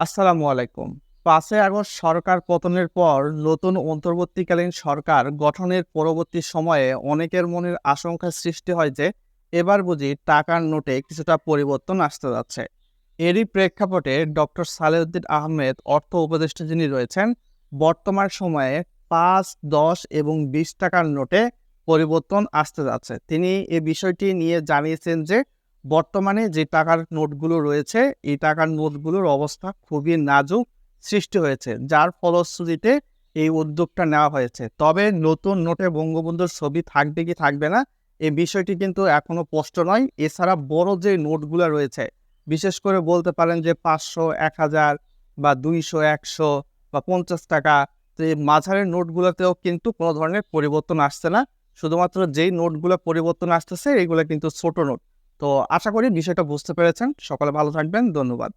আসসালামু আলাইকুম। পাঁচই আগস্ট সরকার পতনের পর নতুন অন্তর্বর্তীকালীন সরকার গঠনের পরবর্তী সময়ে অনেকের মনের আশঙ্কা সৃষ্টি হয় যে, এবার বুঝি টাকার নোটে কিছুটা পরিবর্তন আসতে যাচ্ছে। এরই প্রেক্ষাপটে ডক্টর সালেউদ্দিন আহমেদ, অর্থ উপদেষ্টা যিনি রয়েছেন, বর্তমান সময়ে পাঁচ, দশ এবং বিশ টাকার নোটে পরিবর্তন আসতে যাচ্ছে। তিনি এ বিষয়টি নিয়ে জানিয়েছেন যে বর্তমানে যে টাকার নোটগুলো রয়েছে, এই টাকার নোটগুলোর অবস্থা খুবই নাজুক সৃষ্টি হয়েছে। যার ফলশ্রুতিতে এই উদ্যোগটা নেওয়া হয়েছে। তবে নতুন নোটে বঙ্গবন্ধুর ছবি থাকবে কি থাকবে না এই বিষয়টি কিন্তু এখনও স্পষ্ট নয়। এছাড়া বড় যে নোটগুলো রয়েছে, বিশেষ করে বলতে পারেন যে পাঁচশো, এক হাজার বা দুইশো, একশো বা পঞ্চাশ টাকা, তো এই মাঝারের নোটগুলোতেও কিন্তু কোনো ধরনের পরিবর্তন আসছে না। শুধুমাত্র যেই নোটগুলো পরিবর্তন আসতেছে এইগুলো কিন্তু ছোট নোট। তো আশা করি বিষয়টা বুঝতে পেরেছেন। সকলে ভালো থাকবেন। ধন্যবাদ।